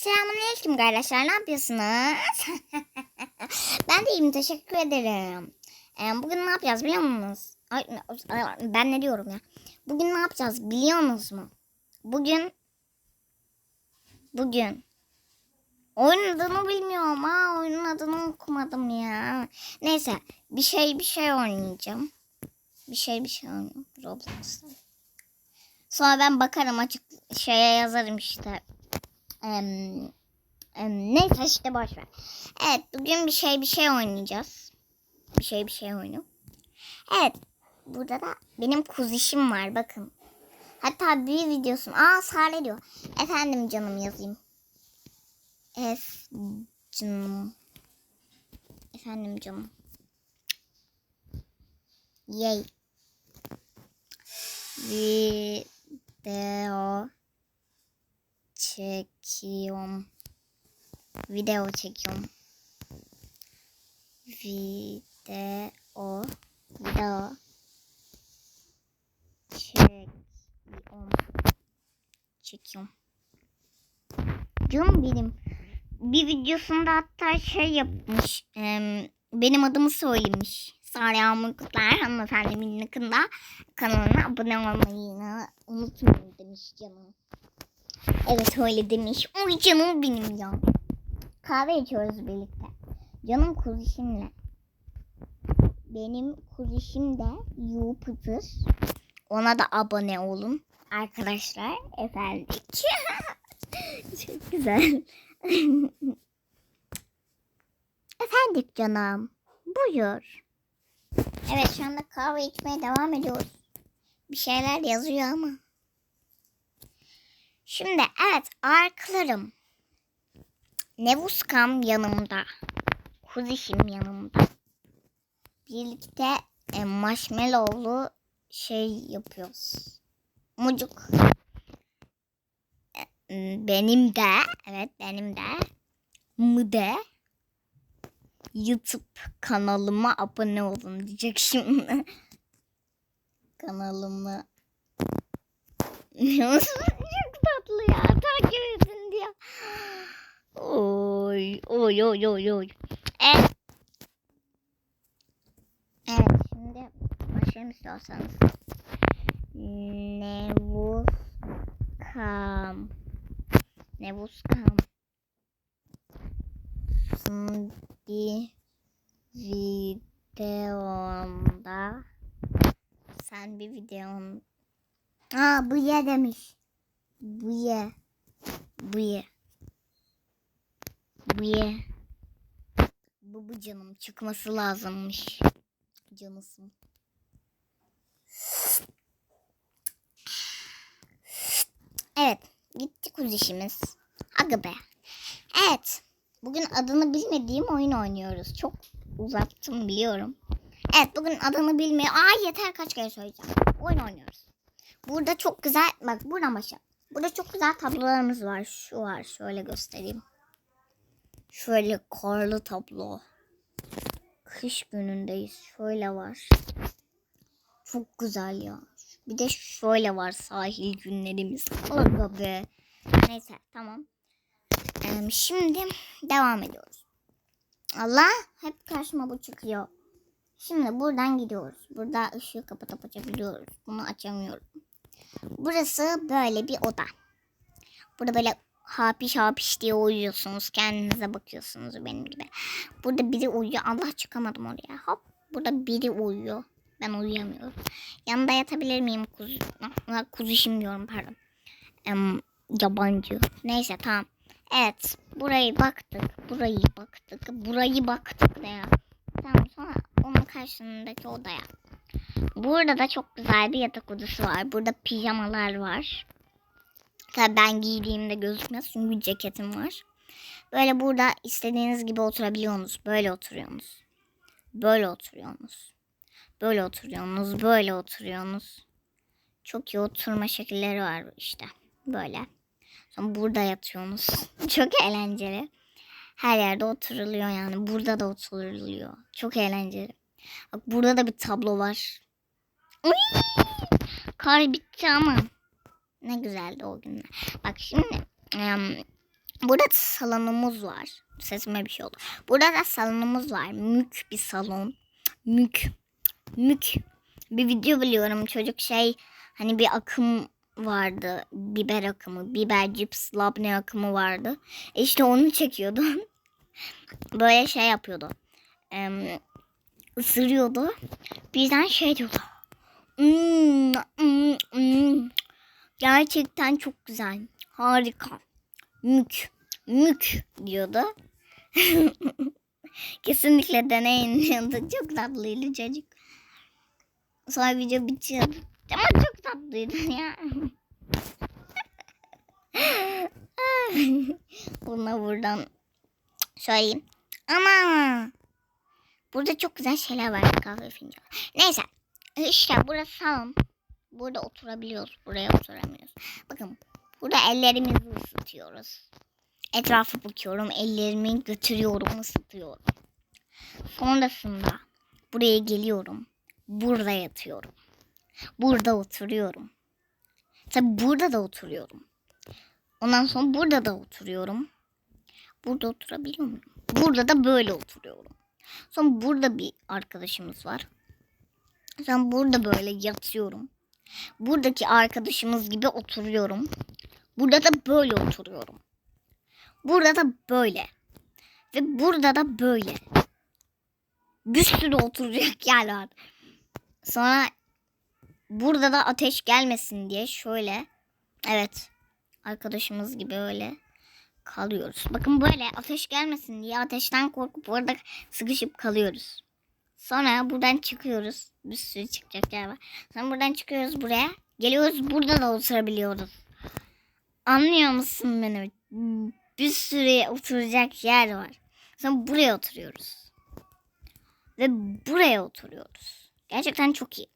Selamünaleyküm arkadaşlar. Ne yapıyorsunuz? ben de iyiyim. Teşekkür ederim. Ee, bugün ne yapacağız biliyor musunuz? Ay, ben ne diyorum ya? Bugün ne yapacağız biliyor musunuz mu? Bugün bugün oyunun adını bilmiyorum ha. Oyunun adını okumadım ya. Neyse bir şey bir şey oynayacağım. Bir şey bir şey oynayacağım. Roblox'ta. Sonra ben bakarım açık şeye yazarım işte. Em, neyse işte boş ver. Evet bugün bir şey bir şey oynayacağız. Bir şey bir şey oyunu. Evet burada da benim kuzişim var bakın. Hatta bir videosun. Aa Sare diyor. Efendim canım yazayım. F canım. Efendim canım. Yay. Video çekiyorum. Video çekiyorum. Video video çekiyorum. Çekiyorum. Canım benim. Bir videosunda hatta şey yapmış. benim adımı söylemiş. Sare Yağmur Kutlar hanımefendimin yakında kanalına abone olmayı unutmayın demiş canım. Evet öyle demiş. Oy canım benim ya. Kahve içiyoruz birlikte. Canım kuzişimle. Benim kuzişim de YouTuber. Ona da abone olun. Arkadaşlar efendim. Çok güzel. efendim canım. Buyur. Evet şu anda kahve içmeye devam ediyoruz. Bir şeyler yazıyor ama. Şimdi evet arklarım. Nevuskam yanımda. Kuzişim yanımda. Birlikte e, marshmallowlu şey yapıyoruz. Mucuk. E, Benim de evet benim de mı de YouTube kanalıma abone olun diyecek şimdi. Tatlı edin diye. Oy oy oy oy oy. Evet. Evet şimdi başlayalım istiyorsanız. Nevuskam. Nevuskam. Şimdi videomda sen bir videon Aa bu ye demiş. Bu ye. Bu ye. Bu. Bu canım çıkması lazımmış. Canısım. Evet. Gitti kuzişimiz. Aga be. Evet. Bugün adını bilmediğim oyun oynuyoruz. Çok uzattım biliyorum. Evet bugün adını bilmiyor. Aa yeter kaç kere söyleyeceğim. Oyun oynuyoruz. Burada çok güzel bak buradan başla. Burada çok güzel tablolarımız var. Şu var şöyle göstereyim. Şöyle karlı tablo. Kış günündeyiz. Şöyle var. Çok güzel ya. Bir de şöyle var sahil günlerimiz. Aga be. Neyse tamam. Ee, şimdi devam ediyoruz. Allah hep karşıma bu çıkıyor. Şimdi buradan gidiyoruz. Burada ışığı kapatıp açabiliyoruz. Bunu açamıyorum. Burası böyle bir oda. Burada böyle hapiş hapiş diye uyuyorsunuz. Kendinize bakıyorsunuz benim gibi. Burada biri uyuyor. Allah çıkamadım oraya. Hop. Burada biri uyuyor. Ben uyuyamıyorum. Yanında yatabilir miyim? Kuzu, kuzuşum diyorum pardon. Em, yabancı. Neyse tamam. Evet. Burayı baktık. Burayı baktık. Burayı baktık ne ya. Tamam sonra onun karşısındaki odaya. Burada da çok güzel bir yatak odası var. Burada pijamalar var. Tabii ben giydiğimde gözükmez çünkü ceketim var. Böyle burada istediğiniz gibi oturabiliyorsunuz. Böyle oturuyorsunuz. Böyle oturuyorsunuz. Böyle oturuyorsunuz. Böyle oturuyorsunuz. Çok iyi oturma şekilleri var işte. Böyle. Sonra burada yatıyorsunuz. Çok eğlenceli. Her yerde oturuluyor yani. Burada da oturuluyor. Çok eğlenceli. Bak burada da bir tablo var. Kar bitti ama. Ne güzeldi o günler. Bak şimdi em, Burada salonumuz var. Sesime bir şey oldu. Burada da salonumuz var. Mük bir salon. Mük. Mük. Bir video biliyorum. Çocuk şey hani bir akım vardı. Biber akımı. Biber cips labne akımı vardı. E İşte onu çekiyordu. Böyle şey yapıyordu. Ee, ısırıyordu. Birden şey diyordu. "Hmm, hmm, hmm. Gerçekten çok güzel. Harika. Mük. Mük diyordu. Kesinlikle deneyin. Çok tatlıydı çocuk. Sonra video bitiyordu. Ama çok tatlıydı ya. Buna buradan söyleyeyim. Ama burada çok güzel şeyler var kahve fincanı. Neyse işte burası salon. Burada oturabiliyoruz. Buraya oturamıyoruz. Bakın burada ellerimizi ısıtıyoruz. Etrafa bakıyorum. Ellerimi götürüyorum, ısıtıyorum. Sonrasında buraya geliyorum. Burada yatıyorum. Burada oturuyorum. Tabi burada da oturuyorum. Ondan sonra burada da oturuyorum. Burada oturabiliyor muyum? Burada da böyle oturuyorum. Sonra burada bir arkadaşımız var. Sonra burada böyle yatıyorum. Buradaki arkadaşımız gibi oturuyorum. Burada da böyle oturuyorum. Burada da böyle. Ve burada da böyle. Bir sürü oturacak yer var. Sonra burada da ateş gelmesin diye şöyle. Evet. Arkadaşımız gibi öyle kalıyoruz. Bakın böyle ateş gelmesin diye ateşten korkup orada sıkışıp kalıyoruz. Sonra buradan çıkıyoruz. Bir sürü çıkacak yer var. Sonra buradan çıkıyoruz buraya. Geliyoruz burada da oturabiliyoruz. Anlıyor musun beni? Bir sürü oturacak yer var. Sonra buraya oturuyoruz. Ve buraya oturuyoruz. Gerçekten çok iyi.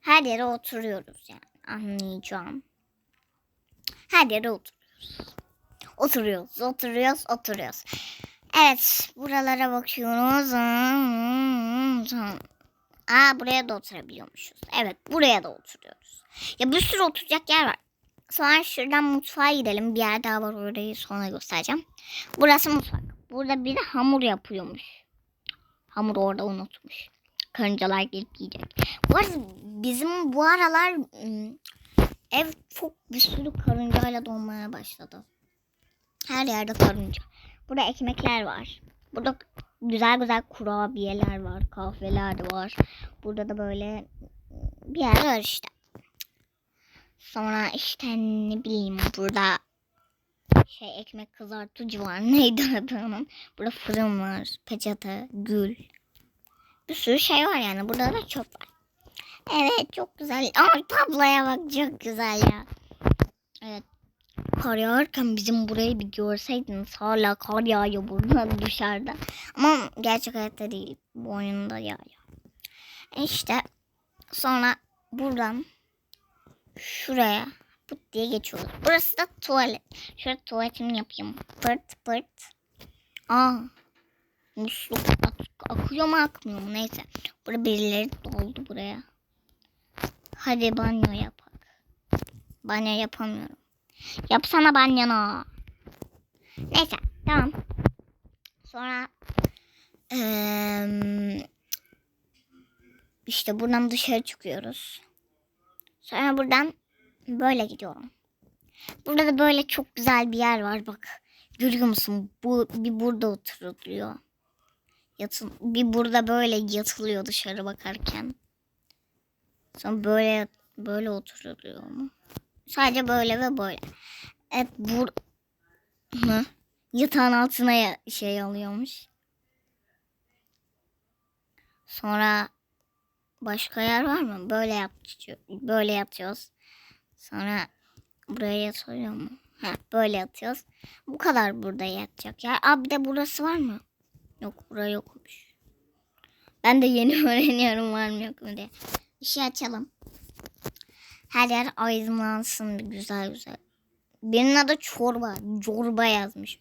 Her yere oturuyoruz yani. Anlayacağım. Her yere oturuyoruz. Oturuyoruz, oturuyoruz, oturuyoruz. Evet, buralara bakıyoruz. Aa, buraya da oturabiliyormuşuz. Evet, buraya da oturuyoruz. Ya bir sürü oturacak yer var. Sonra şuradan mutfağa gidelim. Bir yer daha var orayı sonra göstereceğim. Burası mutfak. Burada biri hamur yapıyormuş. Hamur orada unutmuş. Karıncalar gelip yiyecek. Bu arada bizim bu aralar ım, ev çok bir sürü karıncayla dolmaya başladı. Her yerde karınca. Burada ekmekler var. Burada güzel güzel kurabiyeler var. Kahveler var. Burada da böyle bir yer var işte. Sonra işte ne bileyim burada şey ekmek kızartıcı var. Neydi adı onun? Burada fırın var. Peçete, gül. Bir sürü şey var yani. Burada da çöp var. Evet çok güzel. Ama tabloya bak çok güzel ya. Evet. Kar yağarken bizim burayı bir görseydiniz hala kar yağıyor burada dışarıda. Ama gerçek hayatta değil. Bu oyunda yağıyor. İşte sonra buradan şuraya pıt diye geçiyoruz. Burası da tuvalet. Şöyle tuvaletimi yapayım. Pırt pırt. Aa. Musluk ak- akıyor mu akmıyor mu neyse. Burada birileri doldu buraya. Hadi banyo yapak. Banyo yapamıyorum. Yapsana banyonu. Neyse tamam. Sonra eee, işte buradan dışarı çıkıyoruz. Sonra buradan böyle gidiyorum. Burada da böyle çok güzel bir yer var bak. Görüyor musun? Bu bir burada oturuluyor. Yatın, bir burada böyle yatılıyor dışarı bakarken. Sonra böyle böyle oturuluyor mu? Sadece böyle ve böyle. Evet bu Hı? yatağın altına şey alıyormuş. Sonra başka yer var mı? Böyle yatıyor, böyle yatıyoruz. Sonra buraya yatıyor mu? Ha, böyle yatıyoruz. Bu kadar burada yatacak yer. Aa bir de burası var mı? Yok buraya yokmuş. Ben de yeni öğreniyorum var mı yok mu diye. Işığı açalım. Her yer aydınlansın güzel güzel. Benim adı çorba. Çorba yazmış.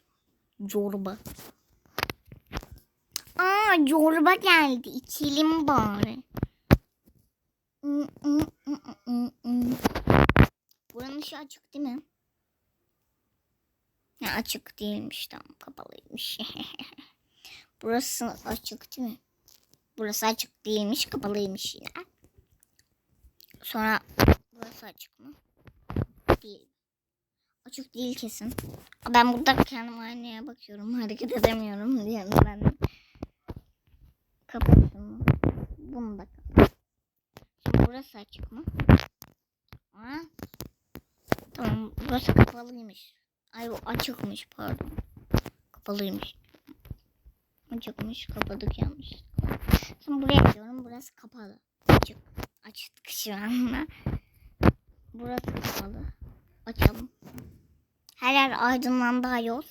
Çorba. Aa çorba geldi. İçelim bari. Buranın ışığı açık değil mi? Ya açık değilmiş tam kapalıymış. Burası açık değil mi? Burası açık değilmiş kapalıymış yine. Sonra burası açık mı? Değil. Açık değil kesin. Ben burada kendim aynaya bakıyorum. Hareket edemiyorum diye ben de. Kapat şunu. Bunu da kapat. Şimdi burası açık mı? Ha? Tamam burası kapalıymış. Ay bu açıkmış pardon. Kapalıymış. Açıkmış kapadık yanlış. Şimdi buraya gidiyorum. Burası kapalı. Açık. Açtık şu anda. Burası kapalı. Açalım. Her yer aydınlandı ayol.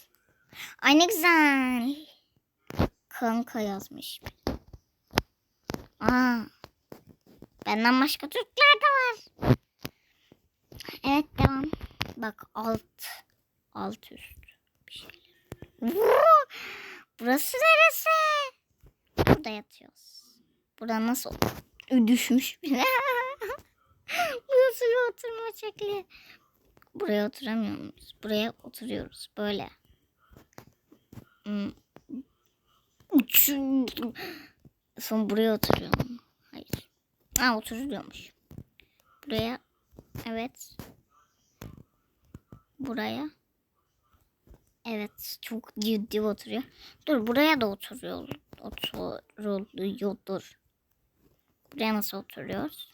Ay ne güzel. Kanka yazmış. Aa. Benden başka Türkler de var. Evet devam. Bak alt. Alt üst. Bir şey. Burası neresi? Burada yatıyoruz. Burada nasıl düşmüş bile. Burası oturma şekli. Buraya oturamıyor muyuz? Buraya oturuyoruz. Böyle. Hmm. Son buraya oturuyorum. Hayır. Ha oturuyormuş. Buraya. Evet. Buraya. Evet. Çok ciddi oturuyor. Dur buraya da oturuyor. Oturuyordur. Buraya nasıl oturuyoruz?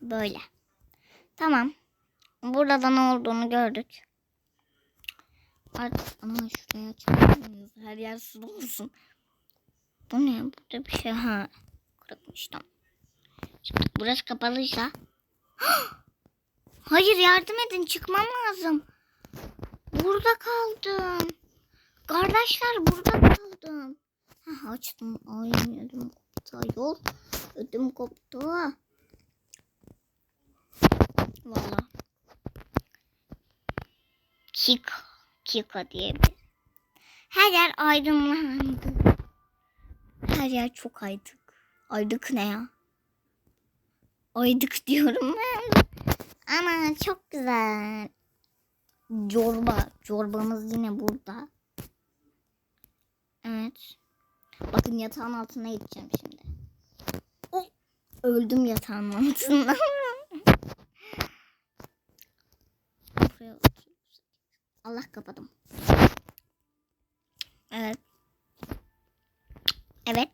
Böyle. Tamam. Burada da ne olduğunu gördük. Artık ana şuraya çıkamıyoruz. Her yer su olsun. Bu ne? Burada bir şey ha. Kırıkmıştım. Burası kapalıysa. Hayır yardım edin çıkmam lazım. Burada kaldım. Kardeşler burada kaldım. Ha, açtım. Koptu. Yol. Ödüm koptu. Valla. Kika. Kika diye bir. Her yer aydınlandı. Her yer çok aydık. Aydık ne ya? Aydık diyorum ben. Ama çok güzel. Corba. Corbamız yine burada. Evet. Bakın yatağın altına gideceğim şimdi. Oh, öldüm yatağın altında. Allah kapadım. Evet. Evet.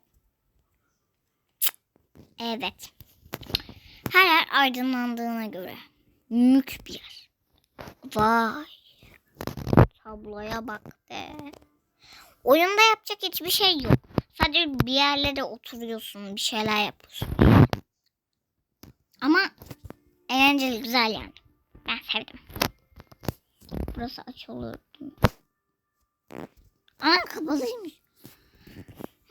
Evet. Her yer aydınlandığına göre. Mük bir yer. Vay. Tabloya bak be. Oyunda yapacak hiçbir şey yok. Sadece bir yerlere oturuyorsun, bir şeyler yapıyorsun. Ama eğlenceli, güzel yani. Ben sevdim. Burası aç olur. Aa kapalıymış.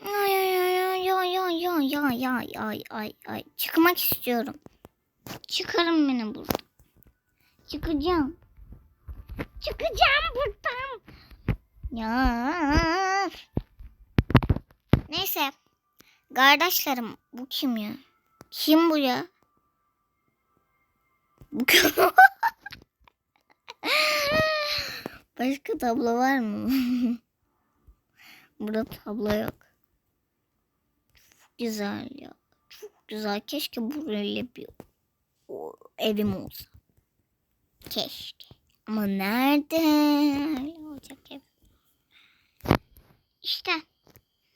Ay ay ay ay ay ay ay ay ay ay ay ay çıkmak istiyorum. Çıkarın beni buradan. Çıkacağım. Çıkacağım buradan. Ya. Neyse. Kardeşlerim bu kim ya? Kim bu ya? Bu kim? Başka tablo var mı? Burada tablo yok. Çok güzel ya. Çok güzel. Keşke böyle bir o, evim olsa. Keşke. Ama nerede? Olacak ev. İşte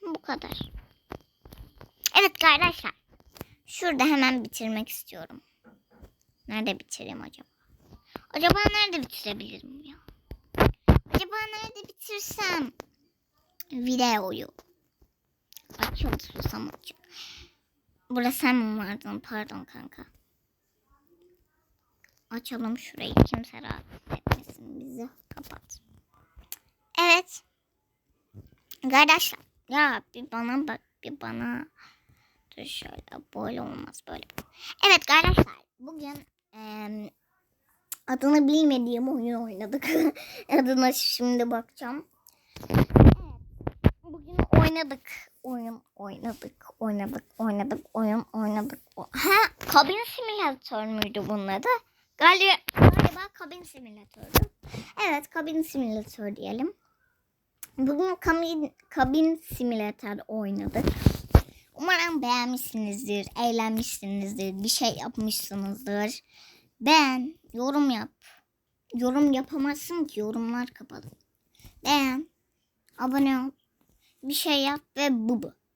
bu kadar. Evet arkadaşlar. Şurada hemen bitirmek istiyorum. Nerede bitireyim acaba? Acaba nerede bitirebilirim ya? Acaba nerede bitirsem videoyu? Açıl susam açıl. Burada sen mi vardın? Pardon kanka. Açalım şurayı. Kimse rahatsız etmesin bizi. Kapat. Evet. Arkadaşlar. Ya bir bana bak. Bir bana. Dur şöyle. Böyle olmaz. Böyle. Evet arkadaşlar. Bugün eee adını bilmediğim oyun oynadık. Adına şimdi bakacağım. Bugün oynadık. Oyun oynadık. Oynadık. Oynadık. Oyun oynadık. Ha, kabin simülatör müydü bunun adı? Galiba, galiba kabin simülatörü. Evet kabin simülatörü diyelim. Bugün kabin, kabin simülatör oynadık. Umarım beğenmişsinizdir, eğlenmişsinizdir, bir şey yapmışsınızdır. Beğen, yorum yap. Yorum yapamazsın ki yorumlar kapalı. Beğen, abone ol, bir şey yap ve bu bu.